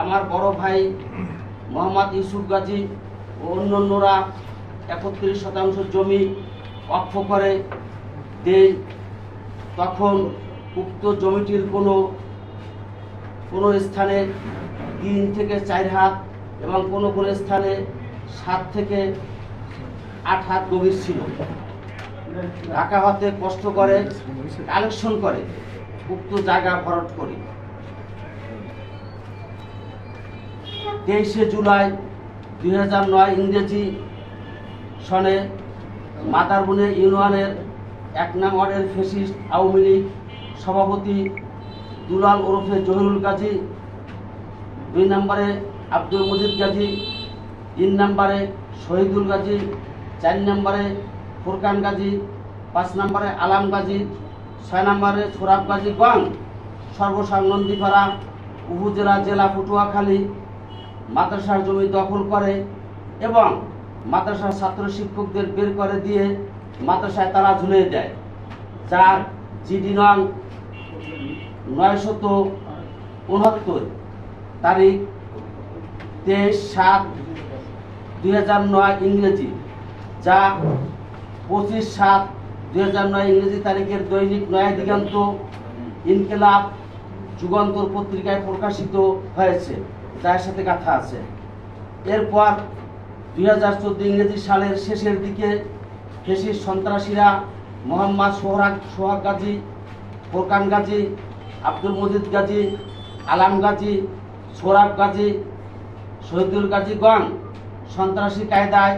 আমার বড় ভাই মোহাম্মদ ইউসুফ গাজী ও অন্যান্যরা একত্রিশ শতাংশ জমি অক্ষ করে দেয় তখন উক্ত জমিটির কোনো কোনো স্থানে তিন থেকে চার হাত এবং কোনো কোনো স্থানে সাত থেকে আট হাত গভীর ছিল। ঢাকা হতে কষ্ট করে, কালেকশন করে, উক্ত জায়গা ভরট করি। তেইশে জুলাই দুই হাজার নয় ইংরেজি সনে মাদারবনে ইউনিয়নের এক নং ওয়ার্ডের ফেসিস্ট আওয়ামী লীগ সভাপতি দুলাল ওরফে জহিরুল গাজী দুই নম্বরে আব্দুল মজিদ গাজী তিন নম্বরে শহীদুল গাজী চার নম্বরে ফুরকান গাজী পাঁচ নম্বরে আলাম গাজী ছয় নম্বরে সোরাব গাজী গং সর্বসাং নন্দীপাড়া উপজেলা জেলা পটুয়াখালী মাদ্রাসার জমি দখল করে এবং মাদ্রাসার ছাত্র শিক্ষকদের বের করে দিয়ে মাদ্রাসায় তারা ঝুলিয়ে দেয়। যার জিডি নং নয়শত উনহত্তর, তারিখ তেইশ সাত দুই হাজার নয় ইংরেজি, যা পঁচিশ সাত দুই হাজার নয় ইংরেজি তারিখের দৈনিক নয়া দিগান্ত ইনকেলাব যুগান্তর পত্রিকায় প্রকাশিত হয়েছে। যার সাথে কথা আছে। এরপর দুই হাজার চোদ্দ ইংরেজি সালের শেষের দিকে ফেসিস সন্ত্রাসীরা মোহাম্মদ সোহরাগ, সোহাগ গাজী, ফোরকান গাজী, আব্দুল মজিদ গাজী, আলাম গাজী সোরাব গাজী, শহীদুল গাজী গণ সন্ত্রাসী কায়দায়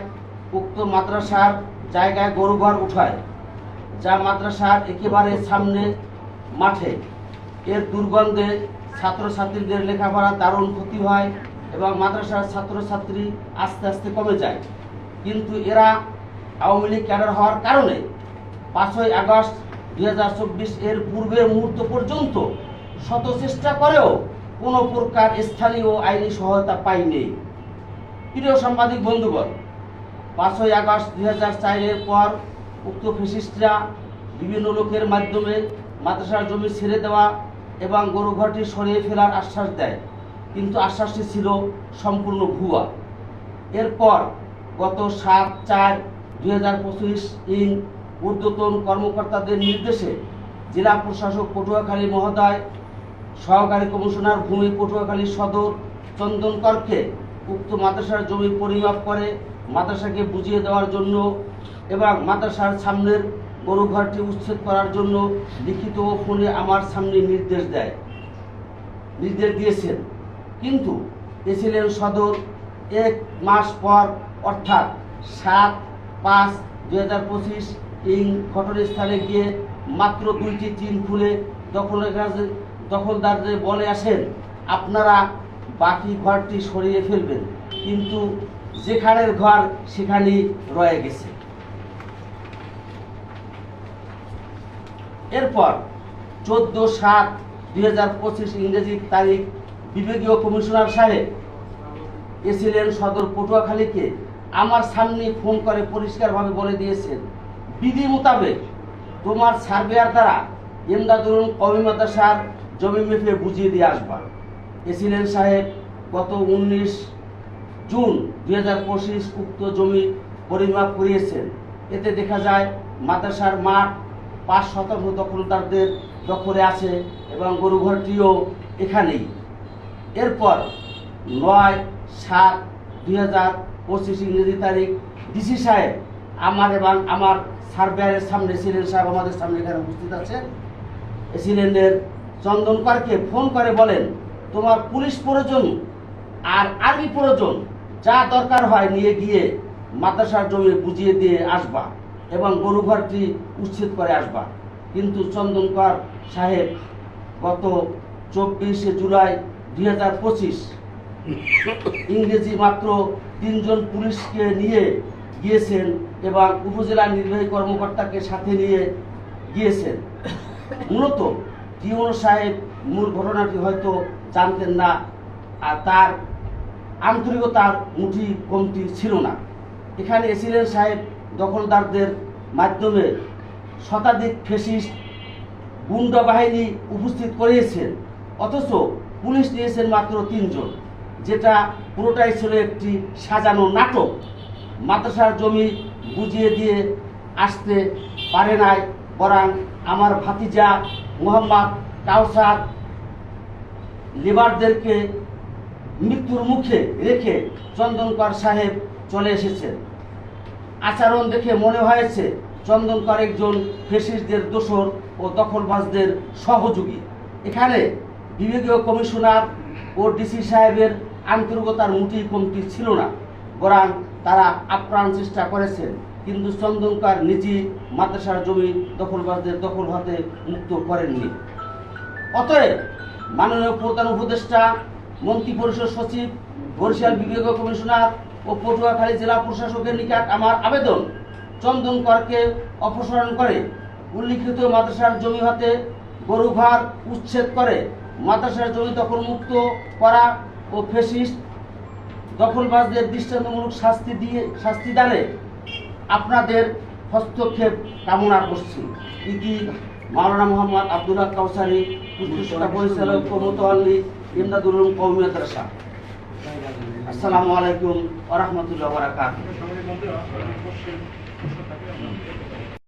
উক্ত মাদ্রাসার জায়গায় গরুঘর উঠায়, যা মাদ্রাসার একেবারে সামনে মাঠে। এর দুর্গন্ধে ছাত্রছাত্রীদের লেখাপড়া দারুণ ক্ষতি হয় এবং মাদ্রাসার ছাত্রছাত্রী আস্তে আস্তে কমে যায়। কিন্তু এরা আওয়ামী লীগ ক্যাডার হওয়ার কারণে পাঁচই আগস্ট দুই হাজার চব্বিশ এর পূর্বের মুহূর্ত পর্যন্ত শত চেষ্টা করেও কোনো প্রকার স্থানীয় আইনি সহায়তা পায়নি। প্রিয় সাংবাদিক বন্ধুগণ, পাঁচই আগস্ট দুই হাজার চারের পর উক্ত ফেসিস্টরা বিভিন্ন লোকের মাধ্যমে মাদ্রাসার জমি ছেড়ে দেওয়া এবং গরুঘরটি সরিয়ে ফেলার আশ্বাস দেয়। কিন্তু আশ্বাসটি ছিল সম্পূর্ণ ভুয়া। এরপর গত সাত চার দুই হাজার পঁচিশ ইং ঊর্ধ্বতন কর্মকর্তাদের নির্দেশে জেলা প্রশাসক পটুয়াখালী মহোদয়, সহকারী কমিশনার ভূমি পটুয়াখালী সদর চন্দন করকে উক্ত মাদ্রাসার জমি পরিমাপ করে মাদ্রাসাকে বুঝিয়ে দেওয়ার জন্য এবং মাদ্রাসার সামনের গরু ঘরটি উচ্ছেদ করার জন্য লিখিত ও ফোনে আমার সামনে নির্দেশ দেয়। নির্দেশ দিয়েছেন। কিন্তু এসিলেন সদর এক মাস পর, অর্থাৎ সাত পাঁচ দু হাজার পঁচিশ ইং ঘটনাস্থলে গিয়ে মাত্র দুইটি চিন খুলে দখলের কাছে দখলদারদের বলে আসেন, আপনারা বাকি ঘরটি সরিয়ে ফেলবেন, কিন্তু যেখানের ঘর সেখানেই রয়ে গেছে। এরপর চোদ্দ সাত দুই হাজার পঁচিশ ইংরেজি তারিখ বিভাগীয় কমিশনার সাহেব এসিলেন সদর পটুয়াখালীকে, আমার সামনে ফোন করে পরিষ্কারভাবে বলে দিয়েছেন, বিধি মোতাবেক তোমার সার্ভেয়ার দ্বারা এমদাদুল কমি মাদ্রাসার জমি মেপে বুঝিয়ে দিয়ে আসবা। এসিলেন সাহেব গত উনিশ জুন দুই হাজার পঁচিশ উক্ত জমি পরিমাপ করিয়েছেন। এতে দেখা যায় মাদ্রাসার মাঠ পাঁচ শতাংশ দখলদারদের দখলে আছে এবং গরুঘরটিও এখানেই। এরপর নয় সাত দুই হাজার পঁচিশ ইংরেজি তারিখ, ডিসি সাহেব আমার এবং আমার সার্ভেয়ারের সামনে সিলেন সাহেব আমাদের সামনে এখানে উপস্থিত আছেন। সিলেন্ডের চন্দন করকে ফোন করে বলেন, তোমার পুলিশ প্রয়োজন আর আর্মি প্রয়োজন, যা দরকার হয় নিয়ে গিয়ে মাদ্রাসার জমি বুঝিয়ে দিয়ে আসবা। এবং গরু ঘরটি উচ্ছেদ করে আসবা। কিন্তু চন্দনকর সাহেব গত চব্বিশে জুলাই দুই হাজার পঁচিশ ইংরেজি মাত্র তিনজন পুলিশকে নিয়ে গিয়েছেন এবং উপজেলা নির্বাহী কর্মকর্তাকে সাথে নিয়ে গিয়েছেন। মূলত টিউন সাহেব মূল ঘটনাটি হয়তো জানতেন না, আর তার আন্তরিকতার মুঠি কমতি ছিল না। এখানে এসিলেন সাহেব দখলদারদের মাধ্যমে শতাধিক ফেসিস্ট গুন্ডা বাহিনী উপস্থিত করিয়েছেন, অথচ পুলিশ নিয়েছেন মাত্র তিনজন, যেটা পুরোটাই ছিল একটি সাজানো নাটক। মাদ্রাসার জমি বুঝিয়ে দিয়ে আসতে পারে নাই বরং আমার ভাতিজা মোহাম্মদ কাউসার লিবারদেরকে মৃত্যুর মুখে রেখে চন্দনকর সাহেব চলে এসেছেন। আচরণ দেখে মনে হয়েছে চন্দনকর একজন ফেসিসদের দোসর ও দখলবাজদের সহযোগী। এখানে বিভাগীয় কমিশনার ও ডিসি সাহেবের আন্তরিকতার মুঠি কমতি ছিল না, বরং তারা আপ্রাণ চেষ্টা করেছেন। কিন্তু চন্দনকর নিজে মাদ্রাসার জমি দখলবাজদের দখল হতে মুক্ত করেননি। অতএব মাননীয় প্রধান উপদেষ্টা মন্ত্রী পরিষদ সচিব, বরিশাল বিভাগীয় কমিশনার ও পটুয়াখালী জেলা প্রশাসকের নিকট আমার আবেদন। চন্দন করকে অপসারণ করে উল্লিখিত মাদ্রাসার জমি হাতে গরু ভার উচ্ছেদ করে মাদ্রাসার জমি দখল মুক্ত করা ও ফেসিস্ট দখলবাজদের দৃষ্টান্তমূলক শাস্তি দিয়ে, শাস্তি দানে আপনাদের হস্তক্ষেপ কামনা করছি। ইতি মাওলানা মোহাম্মদ আব্দুল হক কাউসারি পরিচালক কমতোয়াল্লি ইমদাদুল মাদ্রাসা। আসসালামু আলাইকুম আ রহমতুল্লাহ ওয়া বারাকাতুহু।